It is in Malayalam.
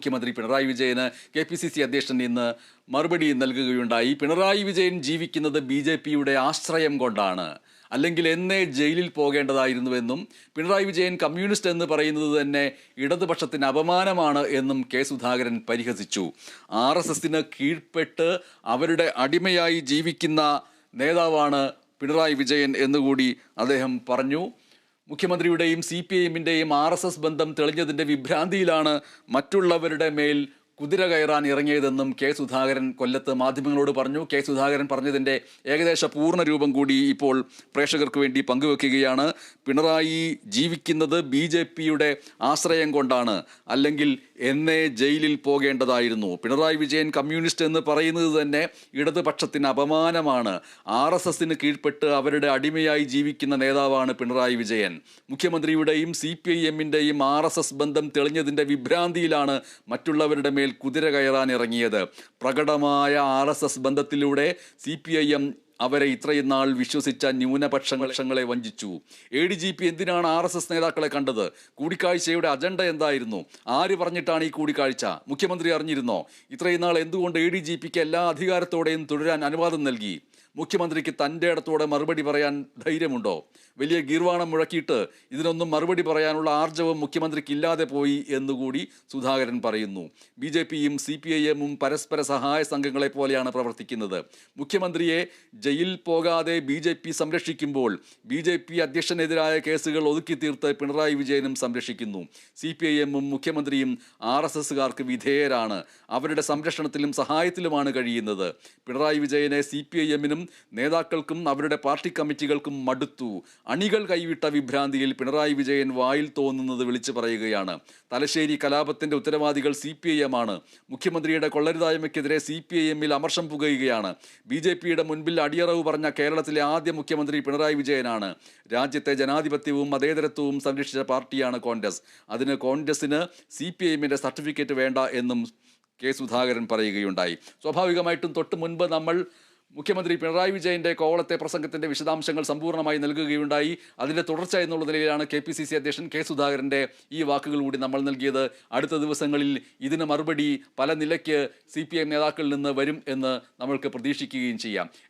മുഖ്യമന്ത്രി പിണറായി വിജയന് കെ പി സി സി അധ്യക്ഷൻ ഇന്ന് മറുപടി നൽകുകയുണ്ടായി. പിണറായി വിജയൻ ജീവിക്കുന്നത് ബി ജെ പിയുടെ ആശ്രയം കൊണ്ടാണ്. അല്ലെങ്കിൽ എന്നേ ജയിലിൽ പോകേണ്ടതായിരുന്നുവെന്നും പിണറായി വിജയൻ കമ്മ്യൂണിസ്റ്റ് എന്ന് പറയുന്നത് തന്നെ ഇടതുപക്ഷത്തിന് അപമാനമാണ് എന്നും കെ സുധാകരൻ പരിഹസിച്ചു. ആർ എസ് എസിന് കീഴ്പ്പെട്ട് അവരുടെ അടിമയായി ജീവിക്കുന്ന നേതാവാണ് പിണറായി വിജയൻ എന്നുകൂടി അദ്ദേഹം പറഞ്ഞു. മുഖ്യമന്ത്രിയുടെയും സി പി എമ്മിന്റെയും ആർ എസ് എസ് ബന്ധം തെളിഞ്ഞതിന്റെ വിഭ്രാന്തിയിലാണ് മറ്റുള്ളവരുടെ മേൽ കുതിര കയറാൻ ഇറങ്ങിയതെന്നും കെ സുധാകരൻ കൊല്ലത്ത് മാധ്യമങ്ങളോട് പറഞ്ഞു. കെ സുധാകരൻ പറഞ്ഞതിന്റെ ഏകദേശ പൂർണ രൂപം കൂടി ഇപ്പോൾ പ്രേക്ഷകർക്ക് വേണ്ടി പങ്കുവെക്കുകയാണ്. പിണറായി ജീവിക്കുന്നത് ബി ജെ പിയുടെ ആശ്രയം കൊണ്ടാണ്. അല്ലെങ്കിൽ എന്നേ ജയിലിൽ പോകേണ്ടതായിരുന്നു. പിണറായി വിജയൻ കമ്മ്യൂണിസ്റ്റ് എന്ന് പറയുന്നത് തന്നെ ഇടതുപക്ഷത്തിന് അപമാനമാണ്. ആർ എസ് എസിന് കീഴ്പ്പെട്ട് അവരുടെ അടിമയായി ജീവിക്കുന്ന നേതാവാണ് പിണറായി വിജയൻ. മുഖ്യമന്ത്രിയുടെയും സി പി ഐ എമ്മിന്റെയും ആർ എസ് എസ് ബന്ധം തെളിഞ്ഞതിന്റെ വിഭ്രാന്തിയിലാണ് മറ്റുള്ളവരുടെ മേൽ കുതിര കയറാൻ ഇറങ്ങിയത് പ്രകടമായ ആർ എസ് എസ് ബന്ധത്തിലൂടെ സി പി ഐ എം അവരെ ഇത്രയും നാൾ വിശ്വസിച്ച ന്യൂനപക്ഷങ്ങളെ വഞ്ചിച്ചു. എ ഡി ജി പി എന്തിനാണ് ആർ എസ് എസ് നേതാക്കളെ കണ്ടത്? കൂടിക്കാഴ്ചയുടെ അജണ്ട എന്തായിരുന്നു? ആര് പറഞ്ഞിട്ടാണ് ഈ കൂടിക്കാഴ്ച? മുഖ്യമന്ത്രി അറിഞ്ഞിരുന്നോ? ഇത്രയും നാൾ എന്തുകൊണ്ട് എ ഡി ജി പിക്ക് എല്ലാ അധികാരത്തോടെയും തുടരാൻ അനുവാദം നൽകി? മുഖ്യമന്ത്രിക്ക് തന്റെ ഇടത്തോടെ മറുപടി പറയാൻ ധൈര്യമുണ്ടോ? വലിയ ഗീർവാണം മുഴക്കിയിട്ട് ഇതിനൊന്നും മറുപടി പറയാനുള്ള ആർജവം മുഖ്യമന്ത്രിക്ക് ഇല്ലാതെ പോയി എന്നുകൂടി സുധാകരൻ പറയുന്നു. ബി ജെ പിയും സി പി ഐ എമ്മും പരസ്പര സഹായ സംഘങ്ങളെ പോലെയാണ് പ്രവർത്തിക്കുന്നത്. മുഖ്യമന്ത്രിയെ ജയിൽ പോകാതെ ബി ജെ പി സംരക്ഷിക്കുമ്പോൾ ബി ജെ പി അധ്യക്ഷനെതിരായ കേസുകൾ ഒതുക്കി തീർത്ത് പിണറായി വിജയനും സംരക്ഷിക്കുന്നു. സി പി ഐ എമ്മും മുഖ്യമന്ത്രിയും ആർ എസ് എസുകാർക്ക് വിധേയരാണ്. അവരുടെ സംരക്ഷണത്തിലും സഹായത്തിലുമാണ് കഴിയുന്നത്. പിണറായി വിജയനെ സി പി ഐ എമ്മിനും നേതാക്കൾക്കും അവരുടെ പാർട്ടി കമ്മിറ്റികൾക്കും മടുത്തു. അണികൾ കൈവിട്ട വിഭ്രാന്തിയിൽ പിണറായി വിജയൻ വായിൽ തോന്നുന്നത് വിളിച്ചു പറയുകയാണ്. തലശ്ശേരി കലാപത്തിന്റെ ഉത്തരവാദികൾ സി പി ഐ എം ആണ്. മുഖ്യമന്ത്രിയുടെ കൊള്ളരുതായ്മയ്ക്കെതിരെ സി പി ഐ എമ്മിൽ അമർഷം പുകയുകയാണ്. ബി ജെ പിയുടെ മുൻപിൽ അടിയറവ് പറഞ്ഞ കേരളത്തിലെ ആദ്യ മുഖ്യമന്ത്രി പിണറായി വിജയനാണ്. രാജ്യത്തെ ജനാധിപത്യവും മതേതരത്വവും സംരക്ഷിച്ച പാർട്ടിയാണ് കോൺഗ്രസ്. അതിന് കോൺഗ്രസിന് സി പി ഐ എമ്മിന്റെ സർട്ടിഫിക്കറ്റ് വേണ്ട എന്നും കെ സുധാകരൻ പറയുകയുണ്ടായി. സ്വാഭാവികമായിട്ടും തൊട്ട് മുൻപ് നമ്മൾ മുഖ്യമന്ത്രി പിണറായി വിജയന്റെ കോവളത്തെ പ്രസംഗത്തിന്റെ വിശദാംശങ്ങൾ സമ്പൂർണമായി നൽകുകയുണ്ടായി. അതിന്റെ തുടർച്ച എന്നുള്ള നിലയിലാണ് കെ പി സി സി അധ്യക്ഷൻ കെ സുധാകരന്റെ ഈ വാക്കുകൾ കൂടി നമ്മൾ നൽകിയത്. അടുത്ത ദിവസങ്ങളിൽ ഇതിന് മറുപടി പല നിലയ്ക്ക് സി പി നേതാക്കളിൽ നിന്ന് വരും എന്ന് നമ്മൾക്ക് പ്രതീക്ഷിക്കുകയും ചെയ്യാം.